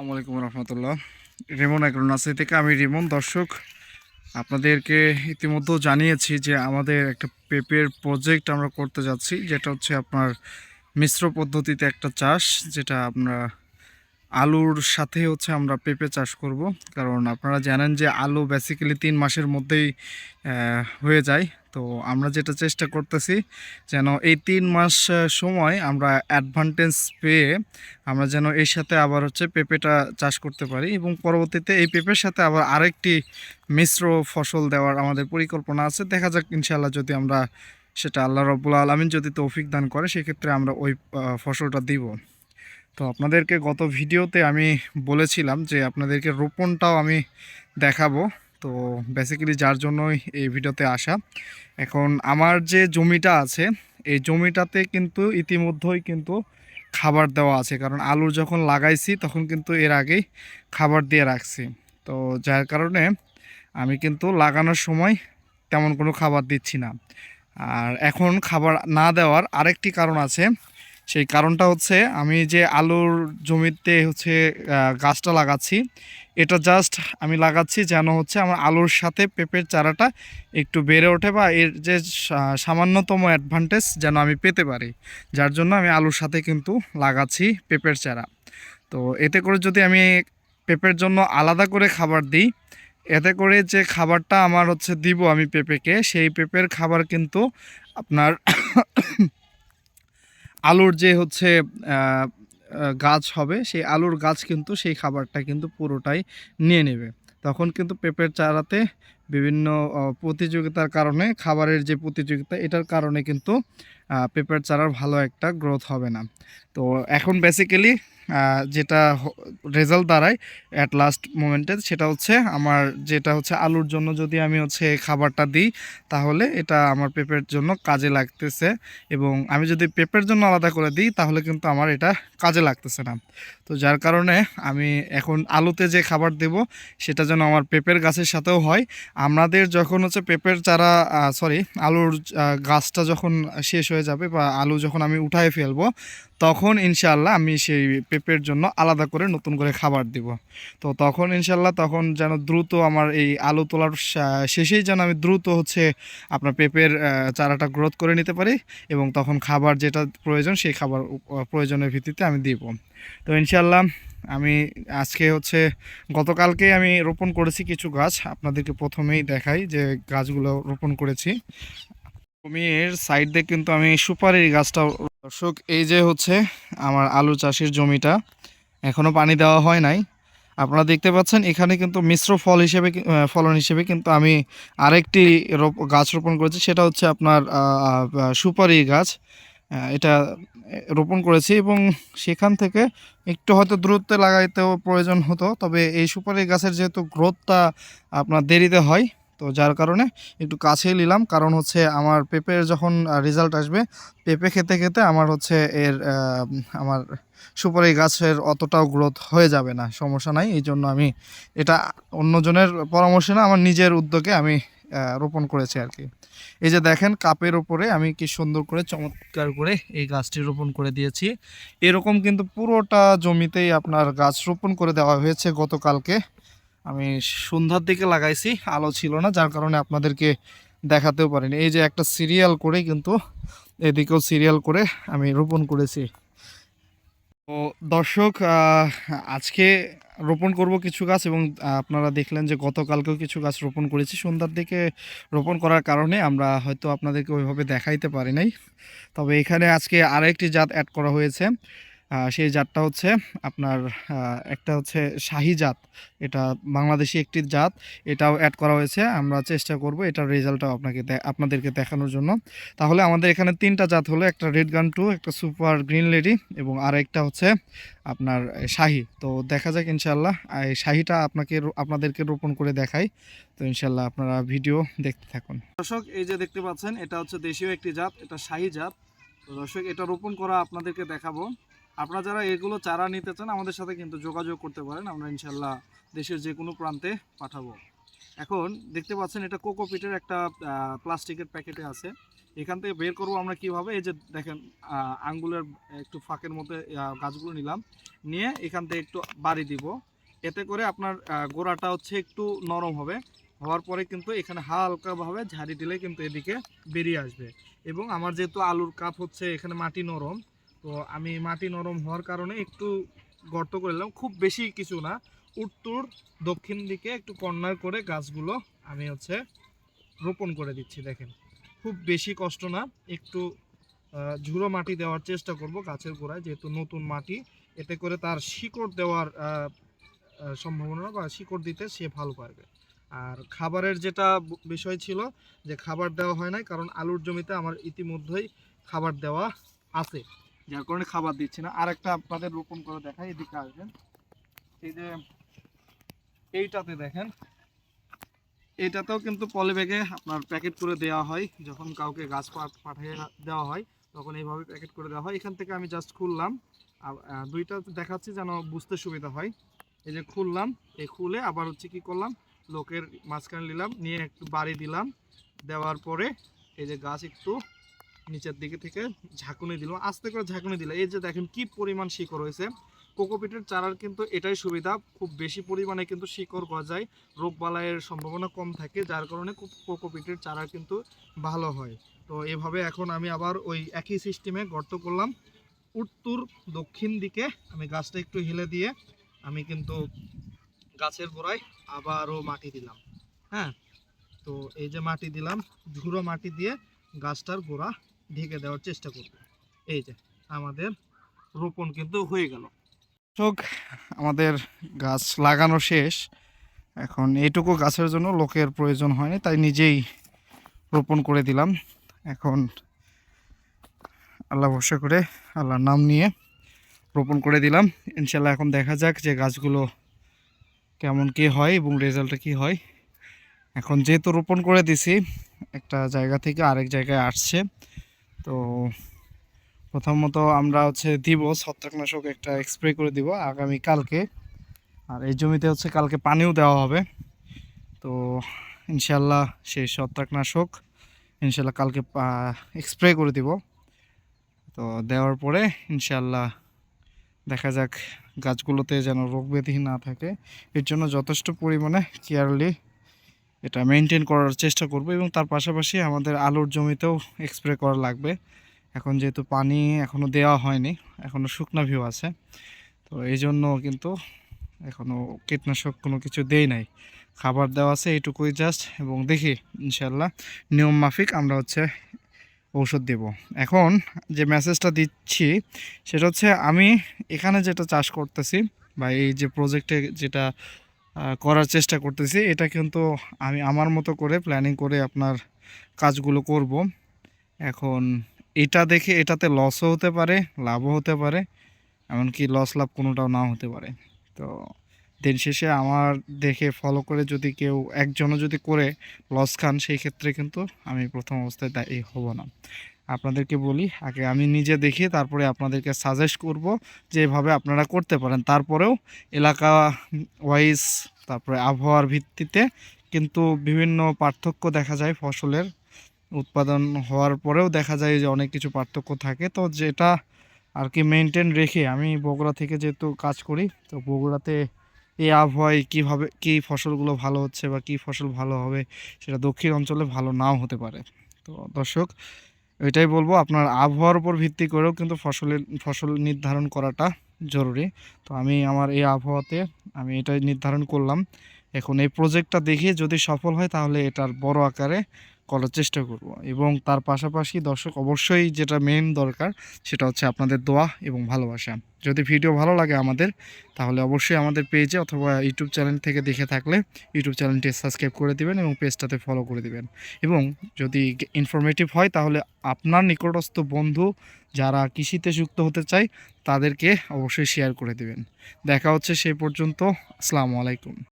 আলাইকুম রহমতুল্লাহ। রেমন অ্যাগ্রোনার্সারি থেকে আমি রিমন, দর্শক, আপনাদেরকে ইতিমধ্যেও জানিয়েছি যে আমাদের একটা পেঁপের প্রজেক্ট আমরা করতে যাচ্ছি, যেটা হচ্ছে আপনার মিশ্র পদ্ধতিতে একটা চাষ, যেটা আমরা আলুর সাথে হচ্ছে আমরা পেঁপে চাষ করব। কারণ আপনারা জানেন যে আলু বেসিক্যালি তিন মাসের মধ্যেই হয়ে যায়। তো আমরা যেটা চেষ্টা করতেছি যেন এই তিন মাস সময় আমরা অ্যাডভান্টেজ পেয়ে আমরা যেন এর সাথে আবার হচ্ছে পেঁপেটা চাষ করতে পারি এবং পরবর্তীতে এই পেঁপের সাথে আবার আরেকটি মিশ্র ফসল দেওয়ার আমাদের পরিকল্পনা আছে। দেখা যাক ইনশাল্লাহ যদি আমরা সেটা আল্লাহ রব্বুল আলমিন যদি তৌফিক দান করে সেক্ষেত্রে আমরা ওই ফসলটা দিব। তো আপনাদেরকে গত ভিডিওতে আমি বলেছিলাম যে আপনাদেরকে রোপণটাও আমি দেখাবো। তো বেসিক্যালি যার জন্যই এই ভিডিওতে আসা। এখন আমার যে জমিটা আছে, এই জমিটাতে কিন্তু ইতিমধ্যেই কিন্তু খাবার দেওয়া আছে। কারণ আলু যখন লাগাইছি, তখন কিন্তু এর আগেই খাবার দিয়ে রাখছি। তো যার কারণে আমি কিন্তু লাগানোর সময় তেমন কোনো খাবার দিচ্ছি না। আর এখন খাবার না দেওয়ার আরেকটি কারণ আছে সেই কারণটা হচ্ছে আমি যে আলুর জমিতে হচ্ছে গাছটা লাগাচ্ছি, এটা জাস্ট আমি লাগাচ্ছি যেন হচ্ছে আমার আলুর সাথে পেঁপের চারাটা একটু বেড়ে ওঠে বা এর যে সামান্যতম অ্যাডভান্টেজ যেন আমি পেতে পারি। যার জন্য আমি আলুর সাথে কিন্তু লাগাচ্ছি পেঁপের চারা। তো এতে করে যদি আমি পেঁপের জন্য আলাদা করে খাবার দিই, এতে করে যে খাবারটা আমার হচ্ছে দিব আমি পেঁপেকে, সেই পেঁপের খাবার কিন্তু আপনার আলুর যে হচ্ছে গাছ হবে, সেই আলুর গাছ কিন্তু সেই খাবারটা কিন্তু পুরোটাই নিয়ে নেবে। তখন কিন্তু পেঁপের চারাতে বিভিন্ন প্রতিযোগিতার কারণে, খাবারের যে প্রতিযোগিতা, এটার কারণে কিন্তু পেঁপের চারার ভালো একটা গ্রোথ হবে না। তো এখন বেসিক্যালি যেটা রেজাল্ট দাঁড়ায় অ্যাট লাস্ট মোমেন্টে সেটা হচ্ছে আমার যেটা হচ্ছে আলুর জন্য যদি আমি হচ্ছে খাবারটা দিই, তাহলে এটা আমার পেঁপের জন্য কাজে লাগতেছে। এবং আমি যদি পেঁপের জন্য আলাদা করে দিই, তাহলে কিন্তু আমার এটা কাজে লাগতেছে না। তো যার কারণে আমি এখন আলুতে যে খাবার দেব, সেটা যেন আমার পেঁপের গাছের সাথেও হয়। আমাদের যখন হচ্ছে পেঁপের চারা সরি আলুর গাছটা যখন শেষ হয়ে যাবে বা আলু যখন আমি উঠায় ফেলব তখন ইনশাল্লাহ আমি সেই পেঁপের জন্য আলাদা করে নতুন করে খাবার দিব। তো তখন ইনশাল্লাহ তখন যেন দ্রুত আমার এই আলু তোলার শেষেই যেন আমি দ্রুত হচ্ছে আপনার পেঁপের চারাটা গ্রোথ করে নিতে পারি এবং তখন খাবার যেটা প্রয়োজন সেই খাবার প্রয়োজনের ভিত্তিতে আমি দিব। তো ইনশাল্লাহ আমি আজকে হচ্ছে গতকালকে আমি রোপণ করেছি কিছু গাছ, আপনাদেরকে প্রথমেই দেখাই যে গাছগুলো রোপণ করেছি। জমির সাইড দিয়ে কিন্তু আমি সুপারির গাছটা দর্শক, এই যে হচ্ছে আমার আলু চাষের জমিটা এখনও পানি দেওয়া হয় নাই। আপনারা দেখতে পাচ্ছেন, এখানে কিন্তু মিশ্র ফল হিসেবে ফলন হিসেবে কিন্তু আমি আরেকটি গাছ রোপণ করেছি। সেটা হচ্ছে আপনার সুপারি গাছ। এটা রোপণ করেছি এবং সেখান থেকে একটু হয়তো দূরত্বে লাগাইতেও প্রয়োজন হতো। তবে এই সুপারি গাছের যেহেতু গ্রোথটা আপনার দেরিতে হয় তো যার কারণে একটু কাছেই নিলাম। কারণ হচ্ছে আমার পেঁপের যখন রেজাল্ট আসবে, পেঁপে খেতে খেতে আমার হচ্ছে এর আমার সুপারি গাছের অতটাও গ্রোথ হয়ে যাবে না, সমস্যা নাই। এই জন্য আমি এটা অন্যজনের পরামর্শে না, আমার নিজের উদ্যোগে আমি রোপণ করেছি আর কি। এই যে দেখেন, কাপের ওপরে আমি কি সুন্দর করে চমৎকার করে এই গাছটি রোপণ করে দিয়েছি। এরকম কিন্তু পুরোটা জমিতেই আপনার গাছ রোপণ করে দেওয়া হয়েছে গতকালকে। আমি সন্ধ্যার দিকে লাগাইছি, আলো ছিল না, যার কারণে আপনাদেরকে দেখাতেও পারিনি। এই যে একটা সিরিয়াল করে কিন্তু এদিকেও সিরিয়াল করে আমি রোপণ করেছি। তো দর্শক আজকে রোপণ করব কিছু গাছ এবং আপনারা দেখলেন যে গতকালকেও কিছু গাছ রোপণ করেছি। সন্ধ্যার দিকে রোপণ করার কারণে আমরা হয়তো আপনাদেরকে ওইভাবে দেখাইতে পারি নাই। তবে এখানে আজকে আরেকটি জাত অ্যাড করা হয়েছে। সেই জাতটা হচ্ছে আপনার একটা হচ্ছে শাহি জাত। এটা বাংলাদেশি একটি জাত। এটাও অ্যাড করা হয়েছে। আমরা চেষ্টা করব এটার রেজাল্টটাও আপনাকে আপনাদেরকে দেখানোর জন্য। তাহলে আমাদের এখানে তিনটা জাত হলো, একটা রেড গান টু একটা সুপার গ্রিন লেডি এবং আরেকটা হচ্ছে আপনার শাহি। তো দেখা যাক ইনশাল্লাহ এই শাহিটা আপনাকে আপনাদেরকে রোপণ করে দেখাই। তো ইনশাল্লাহ আপনারা ভিডিও দেখতে থাকুন। দর্শক, এই যে দেখতে পাচ্ছেন, এটা হচ্ছে দেশীয় একটি জাত, এটা শাহি জাত। তো দর্শক, এটা রোপণ করা আপনাদেরকে দেখাবো। আপনারা যারা এগুলো চারা নিতে চান, আমাদের সাথে কিন্তু যোগাযোগ করতে পারেন। আমরা ইনশাল্লাহ দেশের যে কোনো প্রান্তে পাঠাবো। এখন দেখতে পাচ্ছেন, এটা কোকোপিটের একটা প্লাস্টিকের প্যাকেটে আছে। এখান থেকে বের করব আমরা কীভাবে? এই যে দেখেন আঙ্গুলের একটু ফাঁকের মধ্যে গাছগুলো নিলাম। নিয়ে এখান থেকে একটু বাড়ি দিব। এতে করে আপনার গোড়াটা হচ্ছে একটু নরম হবে। হওয়ার পরে কিন্তু এখানে হালকাভাবে ঝাড়ি দিলে কিন্তু এদিকে বেরিয়ে আসবে। এবং আমার যেহেতু আলুর কাপ হচ্ছে, এখানে মাটি নরম। তো আমি মাটি নরম হওয়ার কারণে একটু গর্ত করে নিলাম। খুব বেশি কিছু না, উত্তর দক্ষিণ দিকে একটু কর্নার করে গাছগুলো আমি হচ্ছে রোপণ করে দিচ্ছি, দেখেন। খুব বেশি কষ্ট না, একটু ঝুড়ো মাটি দেওয়ার চেষ্টা করব গাছের গোড়ায়, যেহেতু নতুন মাটি। এতে করে তার শিকড় দেওয়ার সম্ভাবনা বা শিকড় দিতে সে ভালো পারবে। আর খাবারের যেটা বিষয় ছিল যে খাবার দেওয়া হয় নাই, কারণ আলুর জমিতে আমার ইতিমধ্যেই খাবার দেওয়া আছে। যার কারণে খাবার দিচ্ছে না। আর একটা আপনাদের রোপণ করে দেখাই এদিকে আসবেন। এই যে এইটাতে দেখেন। এইটাতেও কিন্তু পলি ব্যাগে আপনার প্যাকেট করে দেওয়া হয়। যখন কাউকে গাছ পাঠিয়ে দেওয়া হয় তখন এইভাবে প্যাকেট করে দেওয়া হয়। এখান থেকে আমি জাস্ট খুললাম। আহ, দুইটা দেখাচ্ছি যেন বুঝতে সুবিধা হয়। এই যে খুললাম এই খুলে আবার হচ্ছে কি করলাম লোকের মাঝখানে নিলাম নিয়ে একটু বাড়ি দিলাম। দেওয়ার পরে এই যে গাছ একটু নিচের দিকে থেকে ঝাঁকুনি দিলাম আস্তে করে ঝাঁকুনি দিলাম এই যে দেখেন কি পরিমাণ শিকড় হয়েছে। কোকোপিটের চারার কিন্তু এটাই সুবিধা, খুব বেশি পরিমাণে কিন্তু শিকড় গজায় রোগ বালাইয়ের সম্ভাবনা কম থাকে, যার কারণে কোকোপিটের চারা কিন্তু ভালো হয়। তো এভাবে এখন আমি আবার ওই একই সিস্টেমে গর্ত করলাম। উত্তর দক্ষিণ দিকে আমি গাছটা একটু হেলে দিয়ে আমি কিন্তু গাছের গোড়ায় আবারও মাটি দিলাম। হ্যাঁ? তো এই যে মাটি দিলাম, ঝুড়ো মাটি দিয়ে গাছটার গোড়া ঢেকে দেওয়ার চেষ্টা করব। এই যে, আমাদের রোপণ কিন্তু হয়ে গেল। চোখ আমাদের গাছ লাগানো শেষ। এখন এইটুকু গাছের জন্য লোকের প্রয়োজন হয়নি, তাই নিজেই রোপণ করে দিলাম। এখন আল্লাহ ভরসা করে আল্লাহর নাম নিয়ে রোপণ করে দিলাম। ইনশাল্লাহ এখন দেখা যাক যে গাছগুলো কেমন কি হয় এবং রেজাল্টটা কি হয়। এখন যেহেতু রোপণ করে দিছি, একটা জায়গা থেকে আরেক জায়গায় আসছে। তো প্রথমত আমরা হচ্ছে দিব ছত্রাকনাশক একটা স্প্রে করে দিব আগামী কালকে। আর এই জমিতে হচ্ছে কালকে পানিও দেওয়া হবে। তো ইনশাল্লাহ সেই ছত্রাকনাশক ইনশাল্লাহ কালকে স্প্রে করে দিব। তো দেওয়ার পরে ইনশাল্লাহ দেখা যাক গাছগুলোতে যেন রোগ ব্যাধি না থাকে। এর জন্য যথেষ্ট পরিমাণে কেয়ারলি এটা মেনটেন করার চেষ্টা করব এবং তার পাশাপাশি আমাদের আলুর জমিতেও স্প্রে করা লাগবে। এখন যেহেতু পানি এখনও দেওয়া হয়নি এখনও শুকনা ভিউ আছে। তো এই জন্য কিন্তু এখনও কীটনাশক কোনো কিছু দেই নাই। খাবার দেওয়া আছে এইটুকুই জাস্ট এবং দেখি ইনশাল্লাহ নিয়ম মাফিক আমরা হচ্ছে ঔষধ দেব। এখন যে মেসেজটা দিচ্ছি, সেটা হচ্ছে আমি এখানে যেটা চাষ করতেছি বা এই যে প্রজেক্টে যেটা করার চেষ্টা করতেছি। এটা কিন্তু আমি আমার মতো করে প্ল্যানিং করে আপনার কাজগুলো করব। এখন এটা দেখে এটাতে লসও হতে পারে, লাভও হতে পারে, এমনকি লস লাভ কোনোটাও নাও হতে পারে। তো দিন শেষে আমার দেখে ফলো করে যদি কেউ একজনও যদি করে লস খান, সেই ক্ষেত্রে কিন্তু আমি প্রথম অবস্থায় দায়ী হব না। আপনাদেরকে বলি, আগে আমি নিজে দেখি তারপরে আপনাদেরকে সাজেস্ট করব যে এভাবে আপনারা করতে পারেন। তারপরেও এলাকা ওয়াইজ তারপরে আবহাওয়ার ভিত্তিতে কিন্তু বিভিন্ন পার্থক্য দেখা যায় ফসলের। উৎপাদন হওয়ার পরেও দেখা যায় যে অনেক কিছু পার্থক্য থাকে। তো যেটা আর কি মেনটেন রেখে আমি বগুড়া থেকে যেহেতু কাজ করি, তো বগুড়াতে এই আবহাওয়ায় কীভাবে, কী ফসলগুলো ভালো হচ্ছে বা কী ফসল ভালো হবে সেটা দক্ষিণ অঞ্চলে ভালো নাও হতে পারে। তো দর্শক এটাই বলব, আপনার আবহাওয়ার উপর ভিত্তি করেও কিন্তু ফসলের ফসল নির্ধারণ করাটা জরুরি। তো আমি আমার এই আবহাওয়াতে আমি এটাই নির্ধারণ করলাম। এখন এই প্রজেক্টটা দেখে যদি সফল হয় তাহলে এটার বড় আকারে করার চেষ্টা করব। এবং তার পাশাপাশি দর্শক অবশ্যই যেটা মেন দরকার সেটা হচ্ছে আপনাদের দোয়া এবং ভালোবাসা। যদি ভিডিও ভালো লাগে আমাদের, তাহলে অবশ্যই আমাদের পেজে অথবা ইউটিউব চ্যানেল থেকে দেখে থাকলে ইউটিউব চ্যানেলটি সাবস্ক্রাইব করে দিবেন এবং পেজটাতে ফলো করে দিবেন। এবং যদি ইনফরমেটিভ হয়, তাহলে আপনার নিকটস্থ বন্ধু যারা কৃষিতে যুক্ত হতে চায়, তাদেরকে অবশ্যই শেয়ার করে দিবেন। দেখা হচ্ছে সেই পর্যন্ত। আসসালামু আলাইকুম।